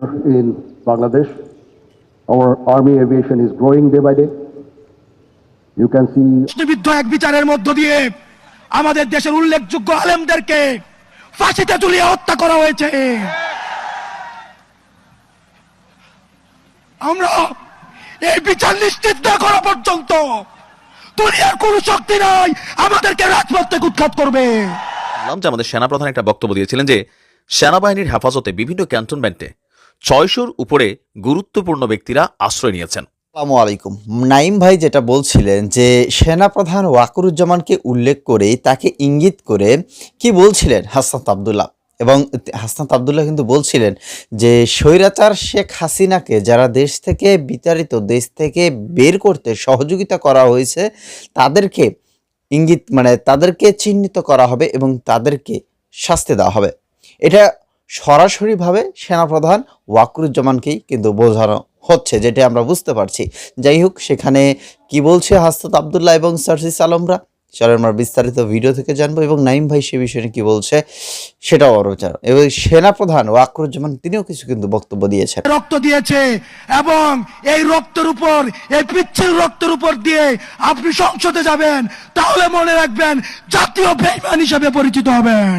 in Bangladesh. Our army aviation is growing day by day. You can see প্রশ্নবিদ্ধ এক বিচারের মধ্য দিয়ে আমাদের দেশের উল্লেখযোগ্য আলেমদেরকে ফাঁসিতে ঝুলিয়ে হত্যা করা হয়েছে আমরা এই বিচার নিশ্চিত না করা পর্যন্ত দুনিয়ার কোন শক্তি নাই আমাদেরকে রাজপথ থেকে উৎখাত করবে আমাদের সেনাপ্রধান একটা বক্তব্য দিয়েছিলেন যে সেনাবাহিনীর হেফাজতে বিভিন্ন ক্যান্টনমেন্টে ছয়শোর উপরে গুরুত্বপূর্ণ ব্যক্তিরা আশ্রয় নিয়েছেন। আসসালামু আলাইকুম। নাইম ভাই যেটা বলছিলেন যে, সেনাপ্রধান ওয়াকুরুজ্জামানকে উল্লেখ করে তাকে ইঙ্গিত করে কি বলছিলেন হাসনাত আবদুল্লাহ? এবং হাসনাত আবদুল্লাহ কিন্তু বলছিলেন যে, স্বৈরাচার শেখ হাসিনাকে যারা দেশ থেকে বিতাড়িত, দেশ থেকে বের করতে সহযোগিতা করা হয়েছে, তাদেরকে ইঙ্গিত মানে তাদেরকে চিহ্নিত করা হবে এবং তাদেরকে শাস্তি দেওয়া হবে। এটা সরাসরিভাবে সেনাপ্রধান ওয়াকুরুজ্জামানকেই কিন্তু বোঝানো হচ্ছে, যেটা আমরা বুঝতে পারছি। যাই হোক, সেখানে কি বলছে হাসত আবদুল্লাহ এবং সার্সিস আলমরা? চলো আমরা বিস্তারিত ভিডিও থেকে জানব এবং নাইম ভাই সে বিষয়ে কি বলছে সেটাও আরও জানো। এবং সেনাপ্রধান ওয়াকুরুজ্জামান, তিনিও কিছু কিন্তু বক্তব্য দিয়েছেন। রক্ত দিয়েছে এবং এই রক্তের উপর, এই পিচ্ছিল রক্তের উপর দিয়ে আপনি সংসদে যাবেন, তাহলে মনে রাখবেন জাতীয় বেইমান হিসেবে পরিচিত হবেন।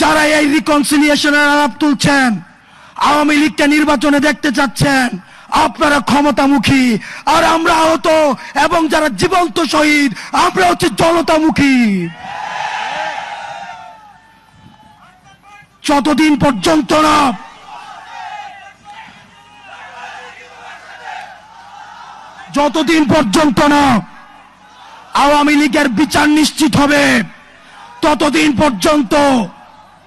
যারা এই রিকনসিলিয়েশনের আলাপ তুলছেন, আওয়ামী লীগকে নির্বাচনে দেখতে চাচ্ছেন, আপনারা ক্ষমতামুখী। আর আমরা আহত এবং যারা জীবন্ত শহীদ, আমরা হচ্ছে জনতামুখী। যতদিন পর্যন্ত না যতদিন পর্যন্ত না আওয়ামী লীগের বিচার নিশ্চিত হবে, ততদিন পর্যন্ত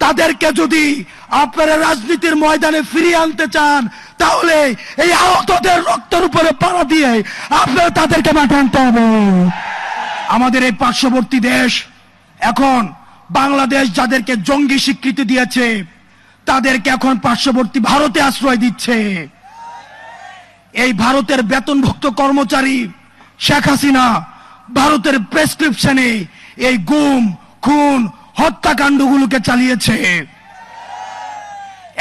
তাদেরকে যদি আপনারা রাজনীতির ময়দানে ফিরিয়ে আনতে চান, তাহলে এই আহতদের রক্তের উপরে পাড়া দিয়ে আপনারা তাদেরকে মাঠে আনতে হবে। আমাদের এই পার্শ্ববর্তী দেশ এখন বাংলাদেশ যাদেরকে জঙ্গি স্বীকৃতি দিয়েছে, তাদেরকে এখন পার্শ্ববর্তী ভারতে আশ্রয় দিচ্ছে। এই ভারতের বেতনভুক্ত কর্মচারী শেখ হাসিনা ভারতের প্রেসক্রিপশনে এই গুম, খুন হত্যাকাণ্ডগুলোকে চালিয়েছে।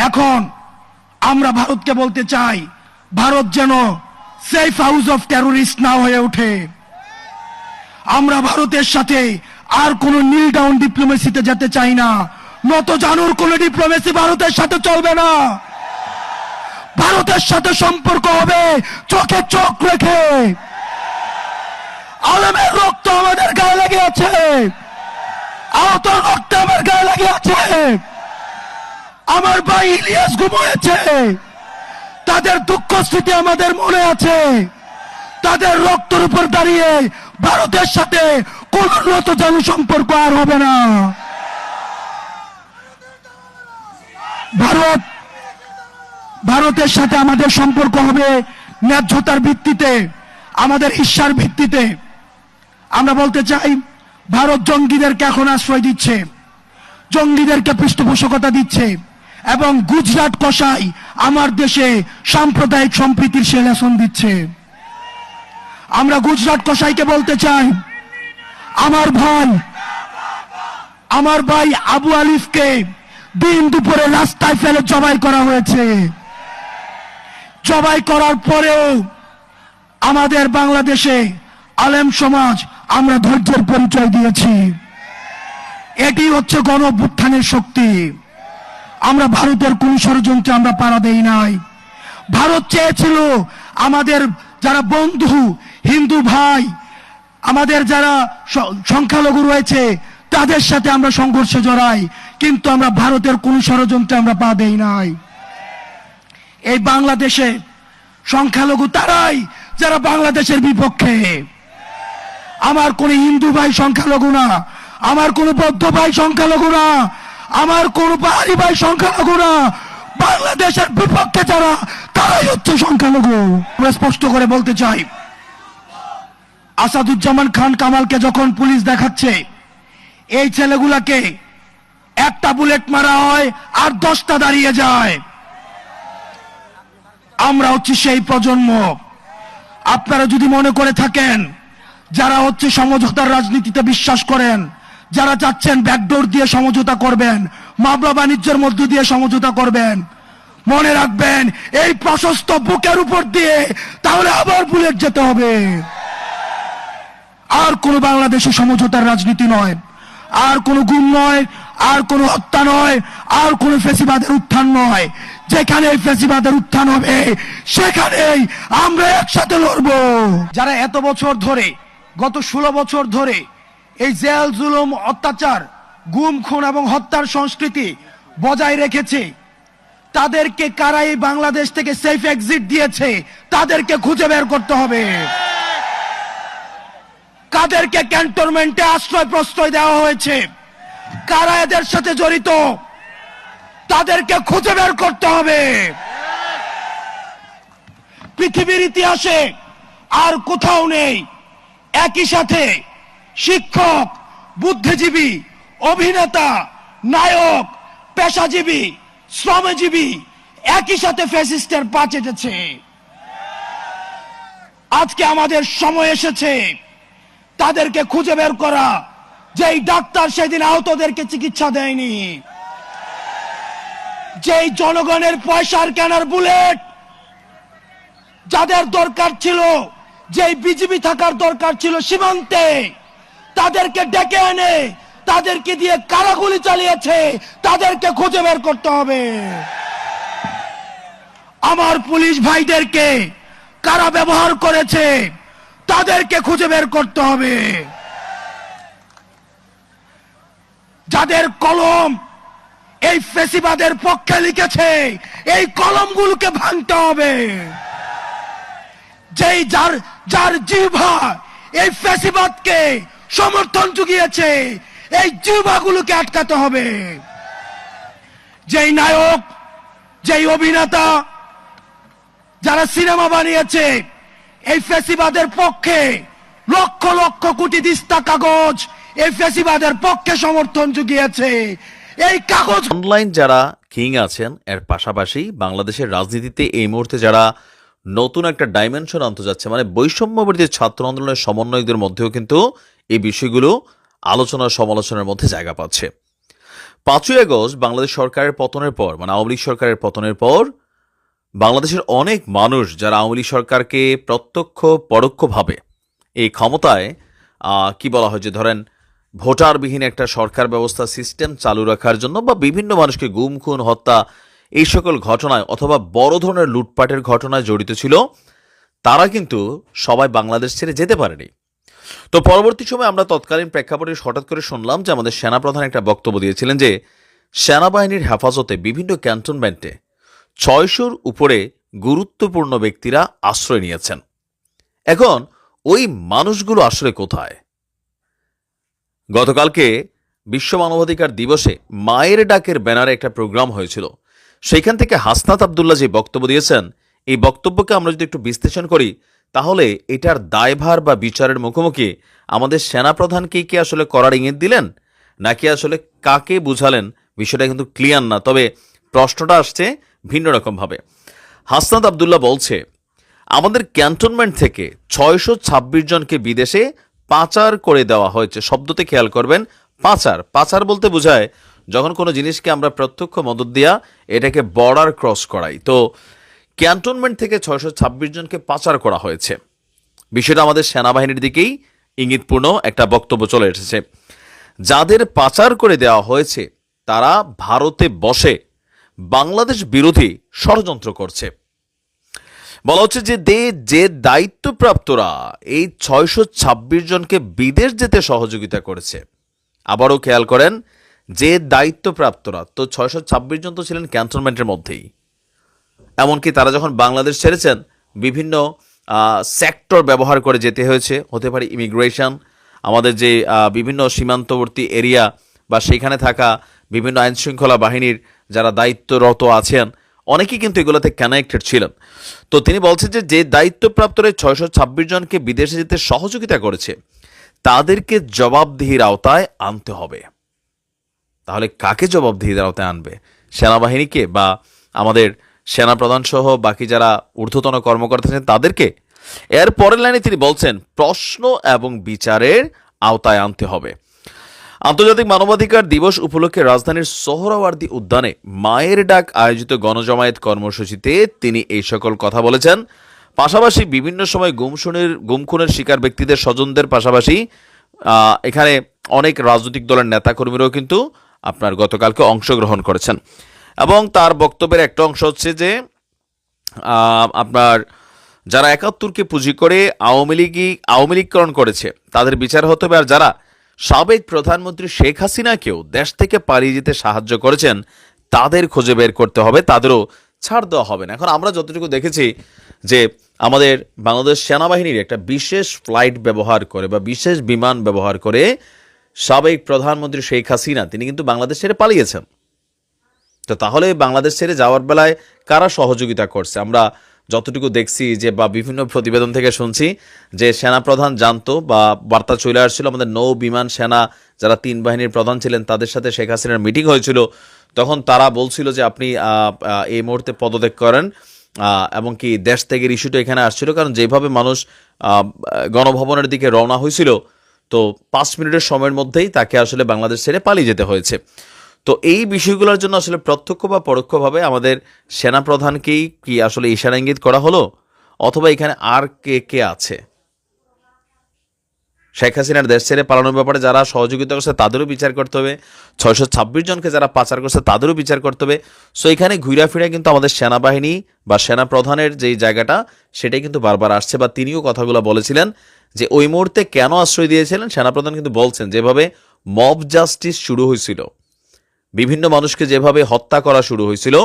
এখন আমরা ভারতকে বলতে চাই, ভারত যেন সেফ হাউস অফ টেরোরিস্ট না হয়ে ওঠে। আমরা ভারতের সাথে আর কোন নীল ডাউন ডিপ্লোমেসিতে যেতে চাই না। নত জানুর কোন ডিপ্লোমেসি ভারতের সাথে চলবে না। ভারতের সাথে সম্পর্ক হবে চোখে চোখ রেখে। আলমের রক্ত আমাদের গায়ে লেগে আছে। আহত রক্ত আমার গায়ে লেগে আছে। আমার ভাই ইলিয়াস ঘুমিয়েছে। তাদের দুঃখ স্মৃতি আমাদের মনে আছে। তাদের রক্তের উপর দাঁড়িয়ে ভারতের সাথে কোন নত জানু সম্পর্ক আর হবে না। ভারত, ভারতের সাথে আমাদের সম্পর্ক হবে ন্যায্যতার ভিত্তিতে, আমাদের ঈর্ষার ভিত্তিতে। আমরা বলতে চাই ভারত জঙ্গিদেরকে এখন আশ্রয় দিচ্ছে। জঙ্গিদেরকে পৃষ্ঠপোষকতা দিচ্ছে। এবং গুজরাট কষাই আমার দেশে সাম্প্রদায়িক সম্প্রীতির সেলেসন দিচ্ছে। আমরা গুজরাট কষাইকে বলতে চাই, আমার ভাই আমার ভাই আবু আলিফকে দিন দুপুরে রাস্তায় ফেলে জবাই করা হয়েছে। জবাই করার পরেও আমাদের বাংলাদেশে আলেম সমাজ আমরা ধৈর্যের পরিচয় দিয়েছি। এটি হচ্ছে গণ শক্তি। আমরা ভারতের কোন ষড়যন্ত্রে আমরা পাড়া দেই নাই। ভারত চেয়েছিল আমাদের যারা বন্ধু, হিন্দু ভাই, আমাদের যারা সংখ্যালঘু রয়েছে, তাদের সাথে আমরা সংঘর্ষে জড়াই, কিন্তু আমরা ভারতের কোন ষড়যন্ত্রে আমরা পা দেই নাই। এই বাংলাদেশে সংখ্যালঘু তারাই যারা বাংলাদেশের বিপক্ষে আমার কোন হিন্দু ভাই সংখ্যালঘু না। আমার কোন বৌদ্ধ ভাই সংখ্যালঘু না। আমার কোন পাহাড়ি ভাই সংখ্যালঘু না। বাংলাদেশের বিপক্ষে যারা, তারাই হচ্ছে সংখ্যালঘু। আমরা স্পষ্ট করে বলতে চাই, আসাদুজ্জামান খান কামালকে যখন পুলিশ দেখাচ্ছে, এই ছেলেগুলাকে একটা বুলেট মারা হয় আর দশটা দাঁড়িয়ে যায়। আমরা হচ্ছে সেই প্রজন্ম। আপনারা যদি মনে করে থাকেন যারা হচ্ছে সমঝোতার রাজনীতিতে বিশ্বাস করেন, যারা চাচ্ছেন ব্যাকডোর দিয়ে সমঝোতা করবেন, মামলা বাণিজ্যের মধ্য দিয়ে সমঝোতা করবেন, মনে রাখবেন, এই প্রশস্ত বুকের উপর দিয়ে তাহলে আবার বুলেট যেতে হবে। আর কোন বাংলাদেশে সমঝোতার রাজনীতি নয়, আর কোন গুম নয়, আর কোন হত্যা নয়, আর কোন ফেসিবাদের উত্থান নয়। যেখানে ফেসিবাদের উত্থান হবে, সেখানেই আমরা একসাথে লড়ব। যারা এত বছর ধরে গত ষোলো বছর ধরে এই জেল, জুলুম, অত্যাচার, গুম, খুন এবং হত্যার সংস্কৃতি বজায় রেখেছে। তাদেরকে কারা এই বাংলাদেশ থেকে সেফ এক্সিট দিয়েছে, তাদেরকে খুঁজে বের করতে হবে। কাদেরকে ক্যান্টনমেন্টে আশ্রয় প্রশ্রয় দেওয়া হয়েছে? কারা এদের সাথে জড়িত? তাদেরকে খুঁজে বের করতে হবে। পৃথিবীর ইতিহাসে আর কোথাও নেই একই সাথে শিক্ষক, বুদ্ধিজীবী, অভিনেতা, নায়ক, পেশাজীবী, শ্রমজীবী একই সাথে ফ্যাসিস্টের পা চেটেছে আজকে আমাদের সময় এসেছে তাদেরকে খুঁজে বের করা, যেই ডাক্তার সেদিন আহতদেরকে চিকিৎসা দেয়নি। যেই জনগণের পয়সার কেনার বুলেট যাদের দরকার ছিল যেই বিজিবি থাকার দরকার ছিল সীমান্তে, তাদেরকে ডেকে এনে, তাদেরকে দিয়ে কারাগুলি চালিয়েছে, তাদেরকে খুঁজে বের করতে হবে। আমার পুলিশ ভাইদেরকে কারা ব্যবহার করেছে, তাদেরকে খুঁজে বের করতে হবে। যাদের কলম এই ফেসিবাদের পক্ষে লিখেছে, এই কলমগুলোকে ভাঙতে হবে। যেই যার যার জিহ্বা এই ফেসিবাদকে সমর্থন জুগিয়েছে, এই জিহ্বাগুলোকে আটকাতে হবে। যেই নায়ক, যেই অভিনেতা যারা সিনেমা বানিয়েছে, এই ফেসিবাদের পক্ষে লক্ষ লক্ষ কোটি দিস্তা কাগজ এই ফেসিবাদের পক্ষে সমর্থন জুগিয়েছে। এই কাগজ অনলাইন যারা কিং আছেন, এর পাশাপাশি বাংলাদেশের রাজনীতিতে এই মুহূর্তে যারা নতুন একটা ডাইমেনশন আনতে যাচ্ছে। মানে বৈষম্যবর্তী ছাত্র আন্দোলনের সমন্বয়কদের মধ্যেও কিন্তু এই বিষয়গুলো আলোচনা সমালোচনার মধ্যে জায়গা পাচ্ছে। পাঁচই আগস্ট বাংলাদেশ সরকারের পতনের পর মানে আওয়ামী লীগ সরকারের পতনের পর, বাংলাদেশের অনেক মানুষ যারা আওয়ামী লীগ সরকারকে প্রত্যক্ষ, পরোক্ষভাবে এই ক্ষমতায় কি বলা হয় যে ধরেন, ভোটারবিহীন একটা সরকার ব্যবস্থা সিস্টেম চালু রাখার জন্য বা বিভিন্ন মানুষকে গুম, খুন, হত্যা এই সকল ঘটনায় অথবা বড় ধরনের লুটপাটের ঘটনায় জড়িত ছিল, তারা কিন্তু সবাই বাংলাদেশ ছেড়ে যেতে পারেনি। তো পরবর্তী সময় আমরা তৎকালীন প্রেক্ষাপটে হঠাৎ করে শুনলাম যে আমাদের সেনাপ্রধান একটা বক্তব্য দিয়েছিলেন যে, সেনাবাহিনীর হেফাজতে বিভিন্ন ক্যান্টনমেন্টে ছয়শোর উপরে গুরুত্বপূর্ণ ব্যক্তিরা আশ্রয় নিয়েছেন। এখন ওই মানুষগুলো আসলে কোথায়? গতকালকে বিশ্ব মানবাধিকার দিবসে মায়ের ডাকের ব্যানারে একটা প্রোগ্রাম হয়েছিল। সেইখান থেকে হাসনাত আবদুল্লাহ যে বক্তব্য দিয়েছেন, এই বক্তব্যকে আমরা যদি একটু বিশ্লেষণ করি, তাহলে এটার দায়ভার বা বিচারের মুখোমুখি আমাদের সেনাপ্রধানকেই কি আসলে করার ইঙ্গিত দিলেন, নাকি আসলে কাকে বুঝালেন, বিষয়টা কিন্তু ক্লিয়ার না। তবে প্রশ্নটা আসছে ভিন্ন রকমভাবে। হাসনাত আবদুল্লাহ বলছে, আমাদের ক্যান্টনমেন্ট থেকে ছয়শো ছাব্বিশ জনকে বিদেশে পাচার করে দেওয়া হয়েছে। শব্দতে খেয়াল করবেন, পাচার। পাচার বলতে বোঝায় যখন কোনো জিনিসকে আমরা প্রত্যক্ষ মদত দিয়া এটাকে বর্ডার ক্রস করাই, তো ক্যান্টনমেন্ট থেকে ছয়শো ছাব্বিশ জনকে পাচার করা হয়েছে। বিষয়টা আমাদের সেনাবাহিনীর দিকেই ইঙ্গিতপূর্ণ একটা বক্তব্য চলে এসেছে। যাদের পাচার করে দেওয়া হয়েছে, তারা ভারতে বসে বাংলাদেশ বিরোধী ষড়যন্ত্র করছে। বলা হচ্ছে যে দে, যে দায়িত্বপ্রাপ্তরা এই ছয়শো ছাব্বিশ জনকে বিদেশ যেতে সহযোগিতা করেছে। আবারও খেয়াল করেন যে দায়িত্বপ্রাপ্তরা, তো ছয়শো ছাব্বিশ জন তো ছিলেন ক্যান্টনমেন্টের মধ্যেই। এমনকি তারা যখন বাংলাদেশ ছেড়েছেন, বিভিন্ন সেক্টর ব্যবহার করে যেতে হয়েছে। হতে পারে ইমিগ্রেশন আমাদের যে বিভিন্ন সীমান্তবর্তী এরিয়া বা সেখানে থাকা বিভিন্ন আইন শৃঙ্খলা বাহিনীর যারা দায়িত্বরত আছেন, অনেকেই কিন্তু এগুলোতে কানেক্টেড ছিলেন। তো তিনি বলছেন যে যে দায়িত্বপ্রাপ্তরা ছয়শো ছাব্বিশ জনকে বিদেশে যেতে সহযোগিতা করেছে, তাদেরকে জবাবদিহির আওতায় আনতে হবে। তাহলে কাকে জবাবদিহির আওতায় আনবে? সেনাবাহিনীকে বা আমাদের সেনাপ্রধান সহ বাকি যারা ঊর্ধ্বতন কর্মকর্তা আছেন তাদেরকে? এর পরের লাইনে তিনি বলছেন, প্রশ্ন এবং বিচারের আওতায় আনতে হবে। আন্তর্জাতিক মানবাধিকার দিবস উপলক্ষে রাজধানীর সোহরাওয়ার্দী উদ্যানে মায়ের ডাক আয়োজিত গণজমায়েত কর্মসূচিতে তিনি এই সকল কথা বলেছেন। পাশাপাশি বিভিন্ন সময় গুমশুনের, গুমখুনের শিকার ব্যক্তিদের স্বজনদের পাশাপাশি এখানে অনেক রাজনৈতিক দলের নেতাকর্মীরাও কিন্তু আপনার গতকালকে অংশগ্রহণ করেছেন। এবং তার বক্তব্যের একটা অংশ হচ্ছে যে আপনার যারা একাত্তরকে পুঁজি করে আওয়ামী লীগই আওয়ামী লীগকরণ করেছে, তাদের বিচার হতে হবে। আর যারা সাবেক প্রধানমন্ত্রী শেখ হাসিনাকেও দেশ থেকে পালিয়ে যেতে সাহায্য করেছেন, তাদের খুঁজে বের করতে হবে। তাদেরও ছাড় দেওয়া হবে না। এখন আমরা যতটুকু দেখেছি যে, আমাদের বাংলাদেশ সেনাবাহিনীর একটা বিশেষ ফ্লাইট ব্যবহার করে বা বিশেষ বিমান ব্যবহার করে সাবেক প্রধানমন্ত্রী শেখ হাসিনা, তিনি কিন্তু বাংলাদেশ ছেড়ে পালিয়েছেন। তো তাহলে বাংলাদেশ ছেড়ে যাওয়ার বেলায় কারা সহযোগিতা করছে? আমরা যতটুকু দেখছি যে বা বিভিন্ন প্রতিবেদন থেকে শুনছি যে সেনাপ্রধান জানতো বা বার্তা চলে আসছিল, আমাদের নৌ বিমান সেনা যারা তিন বাহিনীর প্রধান ছিলেন, তাদের সাথে শেখ হাসিনার মিটিং হয়েছিল। তখন তারা বলছিল যে আপনি এই মুহূর্তে পদত্যাগ করেন এবং কি দেশ থেকে ইস্যুটা এখানে আসছিল, কারণ যেভাবে মানুষ গণভবনের দিকে রওনা হয়েছিল তো পাঁচ মিনিটের সময়ের মধ্যেই তাকে আসলে বাংলাদেশ ছেড়ে পালিয়ে যেতে হয়েছে। তো এই বিষয়গুলোর জন্য আসলে প্রত্যক্ষ বা পরোক্ষভাবে আমাদের সেনাপ্রধানকেই কি আসলে ইশারা ইঙ্গিত করা হলো? অথবা এখানে আর কে কে আছে? শেখ হাসিনার দেশ ছেড়ে পালানোর ব্যাপারে যারা সহযোগিতা করছে তাদেরও বিচার করতে হবে। ছয়শো ছাব্বিশ জনকে যারা পাচার করছে তাদেরও বিচার করতে হবে। সো এখানে ঘুরা ফিরে কিন্তু আমাদের সেনাবাহিনী বা সেনা প্রধানের যেই জায়গাটা, সেটাই কিন্তু বারবার আসছে বা তিনিও কথাগুলো বলেছিলেন। যে ওই মুহূর্তে কেন আশ্রয় দিয়েছিলেন সেনাপ্রধান কিন্তু বলছেন, যেভাবে মব জাস্টিস শুরু হয়েছিল, বিভিন্ন মানুষকে যেভাবে হত্যা করা শুরু হয়েছিল,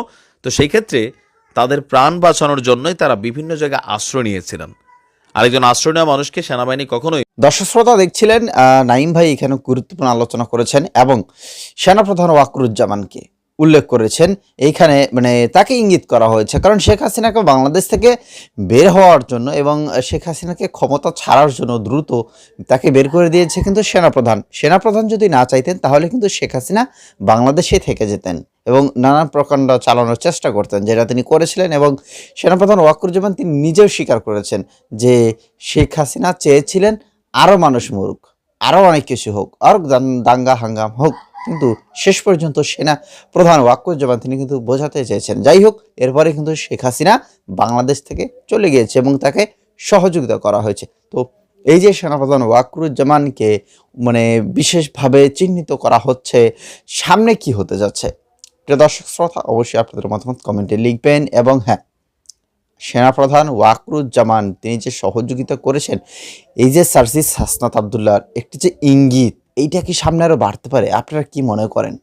তো সেই ক্ষেত্রে তাদের প্রাণ বাঁচানোর জন্যই তারা বিভিন্ন জায়গায় আশ্রয় নিয়েছিলেন। আরেকজন আশ্রয় নেওয়া মানুষকে সেনাবাহিনী কখনোই দর্শক শ্রোতা, দেখছিলেন নাইম ভাই এখানে গুরুত্বপূর্ণ আলোচনা করেছেন এবং সেনাপ্রধান ওয়াকরুজ্জামানকে। উল্লেখ করেছেন। এইখানে মানে তাকে ইঙ্গিত করা হয়েছে। কারণ শেখ হাসিনাকে বাংলাদেশ থেকে বের হওয়ার জন্য এবং শেখ হাসিনাকে ক্ষমতা ছাড়ার জন্য দ্রুত তাকে বের করে দিয়েছে কিন্তু সেনাপ্রধান। সেনাপ্রধান যদি না চাইতেন, তাহলে কিন্তু শেখ হাসিনা বাংলাদেশে থেকে যেতেন এবং নানান প্রকাণ্ড চালানোর চেষ্টা করতেন যেটা তিনি করেছিলেন এবং সেনাপ্রধান ওয়াকুরুজ্জামান তিনি নিজেও স্বীকার করেছেন যে শেখ হাসিনা চেয়েছিলেন আরও মানুষ মরুক, আরও অনেক কিছু হোক আর দাঙ্গা হাঙ্গাম হোক। কিন্তু শেষ পর্যন্ত সেনা প্রধান ওয়াকুজ্জামান তিনি কিন্তু বোঝাতে চেয়েছেন। যাই হোক, এরপরে কিন্তু শেখ হাসিনা বাংলাদেশ থেকে চলে গিয়েছে এবং তাকে সহযোগিতা করা হয়েছে। তো এই যে সেনাপ্রধান ওয়াকরুজ্জামানকে মানে বিশেষভাবে চিহ্নিত করা হচ্ছে, সামনে কি হতে যাচ্ছে? প্রিয় দর্শক শ্রোতা, অবশ্যই আপনাদের মতামত কমেন্টে লিখবেন এবং হ্যাঁ সেনাপ্রধান ওয়াকরুজ্জামান তিনি যে সহযোগিতা করেছেন, এই যে সার্জিস হাসনাত আবদুল্লার একটি যে ইঙ্গিত এইটা কি সামনে আরও বাড়তে পারে? আপনারা কি মনে করেন?